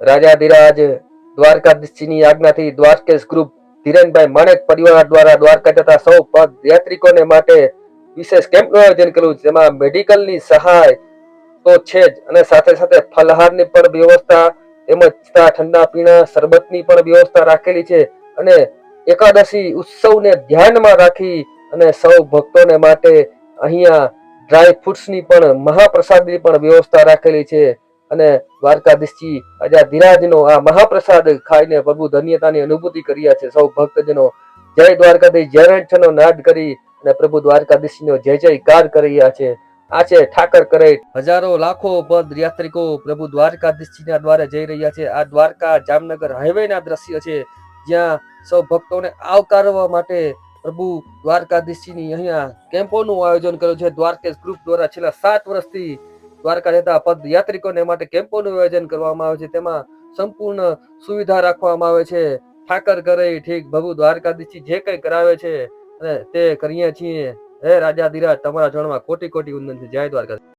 રાજાધિરાજ દ્વારકાધીશની આજ્ઞાથી દ્વારકેશ ગ્રુપ ધીરેનભાઈ માણેક પરિવાર દ્વારા દ્વારકા જતા સૌ પદ યાત્રિકોને માટે વિશેષ કેમ્પનું આયોજન કર્યું. જેમાં મેડિકલની સહાય તો છે જ અને સાથે સાથે ફલહારની પણ વ્યવસ્થા તેમજ ઠંડા પીણા, શરબતની પણ વ્યવસ્થા રાખેલી છે અને એકાદશી ઉત્સવને ધ્યાનમાં રાખી અને સૌ ભક્તોને માટે અહીંયા ડ્રાય ફ્રૂટ્સની પણ મહાપ્રસાદની પણ વ્યવસ્થા રાખેલી છે. અને દ્વારકાધીશજી અજા ધીરાજનો આ મહાપ્રસાદ ખાઈને પ્રભુ ધન્યતાની અનુભૂતિ કર્યા છે. સૌ ભક્તજનો જય દ્વારકાધીશ, જય રણછનો નાદ કરી અને પ્રભુ દ્વારકાધીશનો જય જયકાર કરી રહ્યા છે. આ છે ઠાકર કરે હજારો લાખો પદ યાત્રિકો પ્રભુ દ્વારકાધીશજીના દ્વારા જઈ રહ્યા છે. આ દ્વારકા જામનગર હાઈવેના દ્રશ્ય છે, જ્યાં સૌ ભક્તોને આવકારવા માટે પ્રભુ દ્વારકાધીશજીની અહીંયા કેમ્પોનું આયોજન કર્યું છે. દ્વારકેશ ગ્રુપ દ્વારા છેલ્લા સાત વર્ષથી દ્વારકા જતા પદ યાત્રિકોને માટે કેમ્પોનું આયોજન કરવામાં આવે છે. તેમાં સંપૂર્ણ સુવિધા રાખવામાં આવે છે. ઠાકર કરે ઠીક પ્રભુ દ્વારકાધીશજી જે કંઈ કરાવે છે તે કરીએ છીએ. હે રાજા ધીરાજ, તમારા જણમાં કોટી કોટી ઉંદન છે જય દ્વારકા